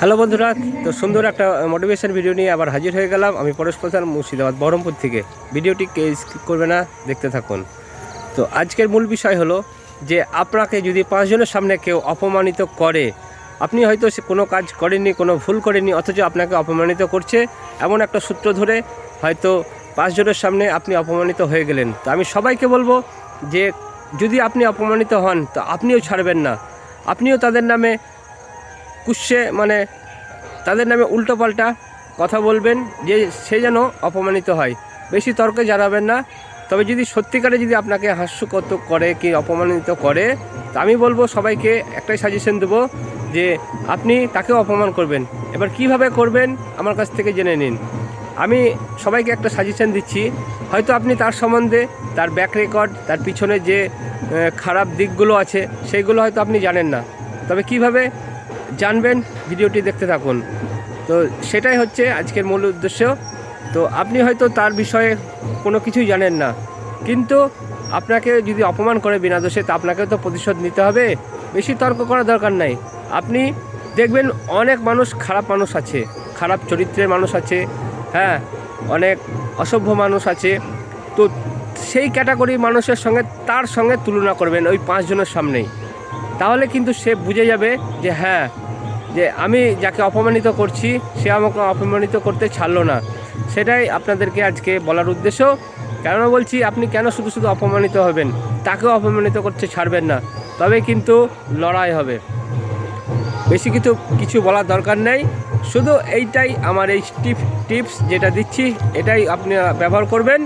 Hello বন্ধুরা, তো সুন্দর একটা মোটিভেশন ভিডিও নিয়ে আবার হাজির হয়ে গেলাম। আমি পরেশ প্রধান মুর্শিদাবাদ, বহরমপুর থেকে। ভিডিওটি স্কিপ করবে না, দেখতে থাকুন। তো আজকের মূল বিষয় হলো যে, আপনাকে যদি পাঁচজনের সামনে কেউ অপমানিত করে, আপনি হয়তো সে কোনো কাজ করেননি, কোনো ভুল করেননি, অথচ আপনাকে অপমানিত করছে, এমন একটা সূত্র ধরে হয়তো পাঁচজনের সামনে আপনি অপমানিত হয়ে গেলেন। তো আমি সবাইকে বলব যে, যদি আপনি অপমানিত হন, তো আপনিও ছাড়বেন না। আপনিও তাদের নামে কুৎসে মানে তাদের নামে উল্টোপাল্টা কথা বলবেন, যে সে যেন অপমানিত হয়। বেশি তর্কে জানাবেন না। তবে যদি সত্যিকারে যদি আপনাকে হাস্যকত করে কি অপমানিত করে, তা আমি বলব সবাইকে একটাই সাজেশন দেবো যে আপনি তাকে অপমান করবেন। এবার কীভাবে করবেন আমার কাছ থেকে জেনে নিন। আমি সবাইকে একটা সাজেশন দিচ্ছি। হয়তো আপনি তার সম্বন্ধে, তার ব্যাক রেকর্ড তার পিছনে যে খারাপ দিকগুলো আছে, সেইগুলো হয়তো আপনি জানেন না। তবে কীভাবে জানবেন, ভিডিওটি দেখতে থাকুন। তো সেটাই হচ্ছে আজকের মূল উদ্দেশ্য। তো আপনি হয়তো তার বিষয়ে কোনো কিছুই জানেন না। কিন্তু আপনাকে যদি অপমান করে বিনা দোষে, তা আপনাকে তো প্রতিশোধ নিতে হবে। বেশি তর্ক করার দরকার নাই। আপনি দেখবেন অনেক মানুষ খারাপ মানুষ আছে, খারাপ চরিত্রের মানুষ আছে হ্যাঁ অনেক অসভ্য মানুষ আছে। তো সেই ক্যাটাগরি মানুষের সঙ্গে, তার সঙ্গে তুলনা করবেন ওই পাঁচজনের সামনেই। তাহলে কিন্তু সে বুঝে যাবে যে হ্যাঁ যে আমি যাকে অপমানিত করছি, সে আমাকে অপমানিত করতে ছাড়লো না। সেটাই আপনাদেরকে আজকে বলার উদ্দেশ্য। কেন বলছি, আপনি কেন শুধু শুধু অপমানিত হবেন? তাকেও অপমানিত করতে ছাড়বেন না। তবে কিন্তু লড়াই হবে। বেশি কিছু কিছু বলার দরকার নেই। শুধু এইটাই আমার এই টিপ, টিপস যেটা দিচ্ছি, এটাই আপনি ব্যবহার করবেন।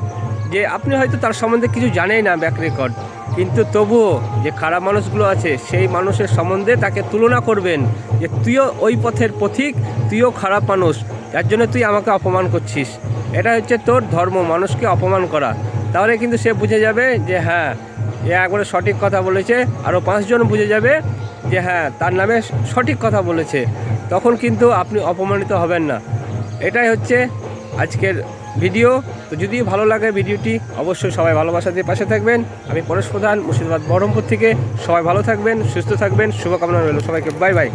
যে আপনি হয়তো তার সম্বন্ধে কিছু জানেই না ব্যাক রেকর্ড কিন্তু তবুও যে খারাপ মানুষগুলো আছে, সেই মানুষের সম্বন্ধে তাকে তুলনা করবেন যে তুইও ওই পথের পথিক, তুইও খারাপ মানুষ, যার জন্য তুই আমাকে অপমান করছিস। এটা হচ্ছে তোর ধর্ম, মানুষকে অপমান করা। তাহলে কিন্তু সে বুঝে যাবে যে হ্যাঁ এ একবারে সঠিক কথা বলেছে আরও পাঁচজন বুঝে যাবে যে হ্যাঁ তার নামে সঠিক কথা বলেছে। তখন কিন্তু আপনি অপমানিত হবেন না। এটাই হচ্ছে আজকের ভিডিও। তো যদি ভালো লাগে ভিডিওটি, অবশ্যই সবাই ভালোবাসা দিয়ে পাশে থাকবেন। আমি পরেশ প্রধান, মুর্শিদাবাদ বহরমপুর থেকে। সবাই ভালো থাকবেন, সুস্থ থাকবেন, শুভকামনা রইল সবাইকে। Bye bye.